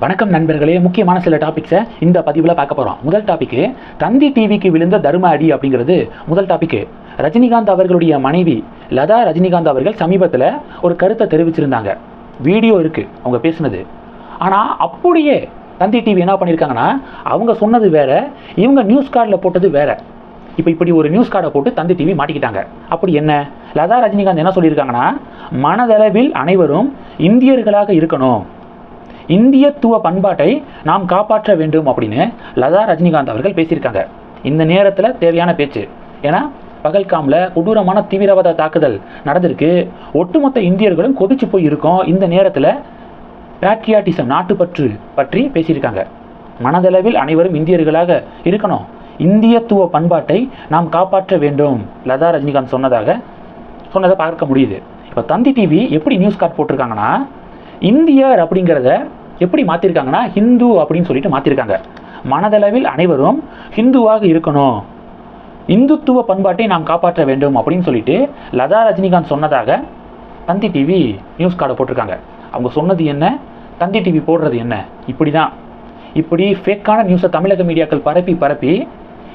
வணக்கம் நண்பர்களே முக்கியமான சில டாபிக்ஸை இந்த பதிவில் பார்க்க போகிறோம் முதல் டாபிக்கு தந்தி டிவிக்கு விழுந்த தர்ம அடி அப்படிங்கிறது முதல் டாபிக்கு ரஜினிகாந்த் அவர்களுடைய மனைவி லதா ரஜினிகாந்த் அவர்கள் சமீபத்தில் ஒரு கருத்தை தெரிவிச்சிருந்தாங்க. வீடியோ இருக்குது அவங்க பேசுனது. ஆனால் அப்படியே தந்தி டிவி என்ன பண்ணியிருக்காங்கன்னா அவங்க சொன்னது வேற இவங்க நியூஸ் கார்டில் போட்டது வேற. இப்போ இப்படி ஒரு நியூஸ் கார்டை போட்டு தந்தி டிவி மாட்டிக்கிட்டாங்க. அப்படி என்ன? லதா ரஜினிகாந்த் என்ன சொல்லியிருக்காங்கன்னா மனதளவில் அனைவரும் இந்தியர்களாக இருக்கணும். இந்தியத்துவ பண்பாட்டை நாம் காப்பாற்ற வேண்டும் அப்படின்னு லதா ரஜினிகாந்த் அவர்கள் பேசியிருக்காங்க. இந்த நேரத்தில் தேவையான பேச்சு. ஏன்னா பகல்காமில் கொடூரமான தீவிரவாத தாக்குதல் நடந்திருக்கு. ஒட்டுமொத்த இந்தியர்களும் கொதிச்சு போய் இருக்கோம். இந்த நேரத்தில் பேட்ரியாட்டிசம் நாட்டுப்பற்று பற்றி பேசியிருக்காங்க. மனதளவில் அனைவரும் இந்தியர்களாக இருக்கணும். இந்தியத்துவ பண்பாட்டை நாம் காப்பாற்ற வேண்டும். லதா ரஜினிகாந்த் சொன்னதாக சொன்னதை பார்க்க முடியுது. இப்போ தந்தி டிவி எப்படி நியூஸ் கார்ட் போட்டிருக்காங்கன்னா இந்தியர் அப்படிங்கிறத எப்படி மாற்றிருக்காங்கன்னா ஹிந்து அப்படின்னு சொல்லிட்டு மாற்றிருக்காங்க மனதளவில் அனைவரும் ஹிந்துவாக இருக்கணும். இந்துத்துவ பண்பாட்டை நாம் காப்பாற்ற வேண்டும் அப்படின்னு சொல்லிட்டு லதா ரஜினிகாந்த் சொன்னதாக தந்தி டிவி நியூஸ் கார்டை போட்டிருக்காங்க. அவங்க சொன்னது என்ன? தந்தி டிவி போடுறது என்ன? இப்படி தான் இப்படி ஃபேக்கான நியூஸை தமிழக மீடியாக்கள் பரப்பி பரப்பி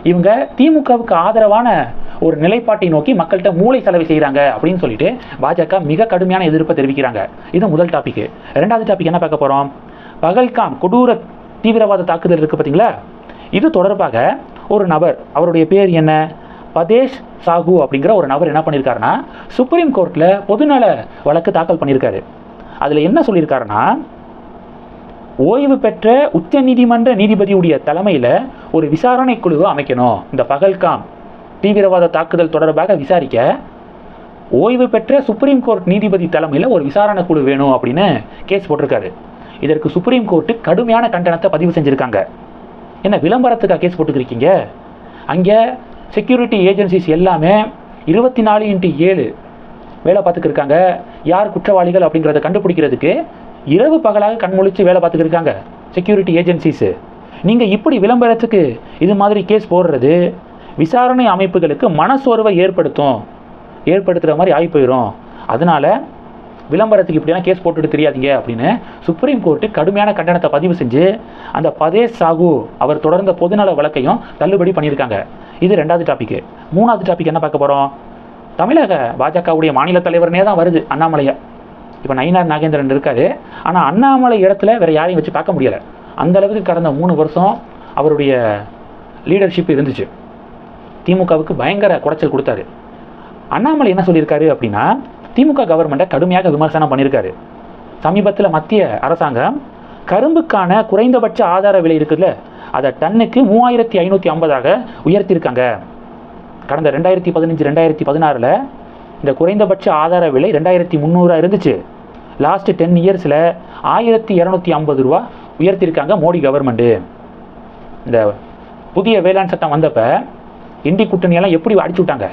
இவங்க திமுகவுக்கு ஆதரவான ஒரு நிலைப்பாட்டை நோக்கி மக்கள்கிட்ட மூளை செலவு செய்கிறாங்க அப்படின்னு சொல்லிட்டு பாஜக மிக கடுமையான எதிர்ப்பை தெரிவிக்கிறாங்க. இது முதல் டாபிக் ரெண்டாவது டாபிக் என்ன பார்க்க போகிறோம் பகல்காம் கொடூர தீவிரவாத தாக்குதல் இருக்குது பார்த்தீங்களா? இது தொடர்பாக ஒரு நபர் அவருடைய பேர் என்ன? பதேஷ் சாகு அப்படிங்கிற ஒரு நபர் என்ன பண்ணியிருக்காருன்னா சுப்ரீம் கோர்ட்டில் பொதுநல வழக்கு தாக்கல் பண்ணியிருக்காரு அதில் என்ன சொல்லியிருக்காருன்னா ஓய்வு பெற்ற உச்ச நீதிமன்ற நீதிபதியுடைய தலைமையில் ஒரு விசாரணை குழுவை அமைக்கணும். இந்த பகல்காம் தீவிரவாத தாக்குதல் தொடர்பாக விசாரிக்க ஓய்வு பெற்ற சுப்ரீம் கோர்ட் நீதிபதி தலைமையில் ஒரு விசாரணை குழு வேணும் அப்படின்னு கேஸ் போட்டிருக்காரு. இதற்கு சுப்ரீம் கோர்ட்டு கடுமையான கண்டனத்தை பதிவு செஞ்சுருக்காங்க. என்ன விளம்பரத்துக்காக கேஸ் போட்டுக்கிருக்கீங்க? அங்கே செக்யூரிட்டி ஏஜென்சிஸ் எல்லாமே இருபத்தி நாலு இன்ட்டு ஏழு வேலை பார்த்துக்கிருக்காங்க. யார் குற்றவாளிகள் அப்படிங்கிறத கண்டுபிடிக்கிறதுக்கு இரவு பகலாக கண்முழிச்சு வேலை பார்த்துக்கிருக்காங்க செக்யூரிட்டி ஏஜென்சிஸு நீங்கள் இப்படி விளம்பரத்துக்கு இது மாதிரி கேஸ் போடுறது விசாரணை அமைப்புகளுக்கு மனசோர்வை ஏற்படுத்தும். ஏற்படுத்துகிற மாதிரி ஆகி போயிடும் அதனால் விளம்பரத்துக்கு இப்படிலாம் கேஸ் போட்டுட்டு தெரியாதீங்க அப்படின்னு சுப்ரீம் கோர்ட்டு கடுமையான கண்டனத்தை பதிவு செஞ்சு அந்த பதேஷ் சாகு அவர் தொடர்ந்த பொதுநல வழக்கையும் தள்ளுபடி பண்ணியிருக்காங்க. இது ரெண்டாவது டாபிக் மூணாவது டாபிக் என்ன பார்க்க போகிறோம் தமிழக பாஜகவுடைய மாநில தலைவர்னே தான் வருது அண்ணாமலையா. இப்போ நயினார் நாகேந்திரன் இருக்காரு. ஆனால் அண்ணாமலை இடத்துல வேறு யாரையும் வச்சு பார்க்க முடியலை. அந்த அளவுக்கு கடந்த மூணு வருஷம் அவருடைய லீடர்ஷிப் இருந்துச்சு. திமுகவுக்கு பயங்கர குடைச்சல் கொடுத்தாரு. அண்ணாமலை என்ன சொல்லியிருக்காரு அப்படின்னா திமுக கவர்மெண்ட்டை கடுமையாக விமர்சனம் பண்ணியிருக்காரு. சமீபத்தில் மத்திய அரசாங்கம் கரும்புக்கான குறைந்தபட்ச ஆதார விலை இருக்குதுல்ல அதை டன்னுக்கு மூவாயிரத்தி ஐநூற்றி ஐம்பதாக உயர்த்தியிருக்காங்க. கடந்த ரெண்டாயிரத்தி பதினஞ்சு ரெண்டாயிரத்தி பதினாறில் இந்த குறைந்தபட்ச ஆதார விலை ரெண்டாயிரத்தி முந்நூறாக இருந்துச்சு. லாஸ்ட்டு டென் இயர்ஸில் ஆயிரத்தி இரநூத்தி ஐம்பது ரூபா உயர்த்தியிருக்காங்க மோடி கவர்மெண்ட்டு இந்த புதிய வேளாண் சட்டம் வந்தப்போ இண்டி கூட்டணியெல்லாம் எப்படி அடிச்சு விட்டாங்க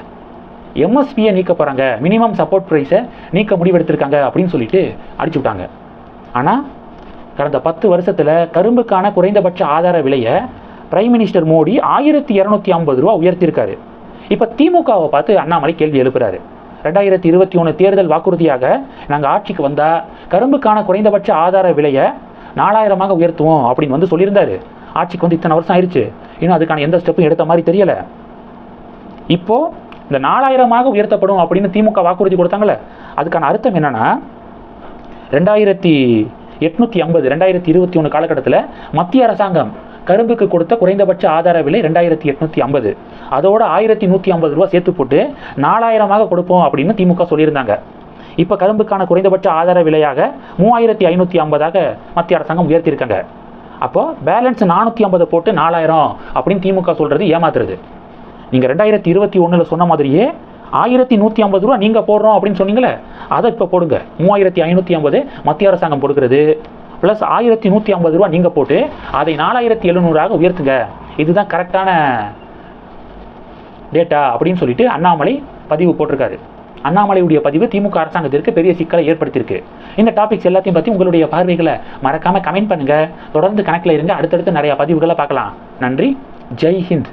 எம்எஸ்பியை நீக்க போகிறாங்க மினிமம் சப்போர்ட் ப்ரைஸை நீக்க முடிவெடுத்திருக்காங்க அப்படின்னு சொல்லிட்டு அடிச்சு விட்டாங்க ஆனால் கடந்த பத்து வருஷத்தில் கரும்புக்கான குறைந்தபட்ச ஆதார விலையை பிரைம் மினிஸ்டர் மோடி ஆயிரத்தி இரநூத்தி ஐம்பது ரூபா உயர்த்தியிருக்காரு. இப்போ திமுகவை பார்த்து அண்ணாமலை கேள்வி எழுப்புறாரு. ரெண்டாயிரத்தி இருபத்தி ஒன்று தேர்தல் வாக்குறுதியாக நாங்கள் ஆட்சிக்கு வந்தால் கரும்புக்கான குறைந்தபட்ச ஆதார விலையை நாலாயிரமாக உயர்த்துவோம் அப்படின்னு வந்து சொல்லியிருந்தாரு. ஆட்சிக்கு வந்து இத்தனை வருஷம் ஆயிடுச்சு இன்னும் அதுக்கான எந்த ஸ்டெப்பும் எடுத்த மாதிரி தெரியலை. இப்போது இந்த நாலாயிரமாக உயர்த்தப்படும் அப்படின்னு திமுக வாக்குறுதி கொடுத்தாங்களே அதுக்கான அர்த்தம் என்னன்னா ரெண்டாயிரத்தி எட்நூற்றி ஐம்பது ரெண்டாயிரத்தி இருபத்தி ஒன்று காலகட்டத்தில் மத்திய அரசாங்கம் கரும்புக்கு கொடுத்த குறைந்தபட்ச ஆதார விலை ரெண்டாயிரத்தி எட்நூற்றி ஐம்பது. அதோட ஆயிரத்தி நூற்றி ஐம்பது ரூபா சேர்த்து போட்டு நாலாயிரமாக கொடுப்போம் அப்படின்னு திமுக சொல்லியிருந்தாங்க. இப்போ கரும்புக்கான குறைந்தபட்ச ஆதார விலையாக மூவாயிரத்தி ஐநூற்றி ஐம்பதாக மத்திய அரசாங்கம் உயர்த்தியிருக்காங்க. அப்போது பேலன்ஸ் நானூற்றி ஐம்பதை போட்டு நாலாயிரம் அப்படின்னு திமுக சொல்கிறது ஏமாத்துறது. நீங்கள் ரெண்டாயிரத்தி இருபத்தி ஒன்றில் சொன்ன மாதிரியே ஆயிரத்தி நூற்றி ஐம்பது ரூபா நீங்கள் போடுறோம் அப்படின்னு சொன்னீங்களே அதை இப்போ போடுங்க. மூவாயிரத்தி ஐநூற்றி ஐம்பது மத்திய அரசாங்கம் கொடுக்குறது. ப்ளஸ் ஆயிரத்தி நூற்றி ஐம்பது ரூபா நீங்கள் போட்டு அதை நாலாயிரத்தி எழுநூறாக உயர்த்துங்க. இதுதான் கரெக்டான டேட்டா அப்படின்னு சொல்லிட்டு அண்ணாமலை பதிவு போட்டிருக்காரு. அண்ணாமலையுடைய பதிவு திமுக அரசாங்கத்திற்கு பெரிய சிக்கலை ஏற்படுத்தியிருக்கு. இந்த டாபிக்ஸ் எல்லாத்தையும் பற்றி உங்களுடைய பார்வைகளை மறக்காமல் கமெண்ட் பண்ணுங்கள் தொடர்ந்து கணக்கில் இருங்க. அடுத்தடுத்து நிறையா பதிவுகளை பார்க்கலாம். நன்றி. ஜெய் ஹிந்த்.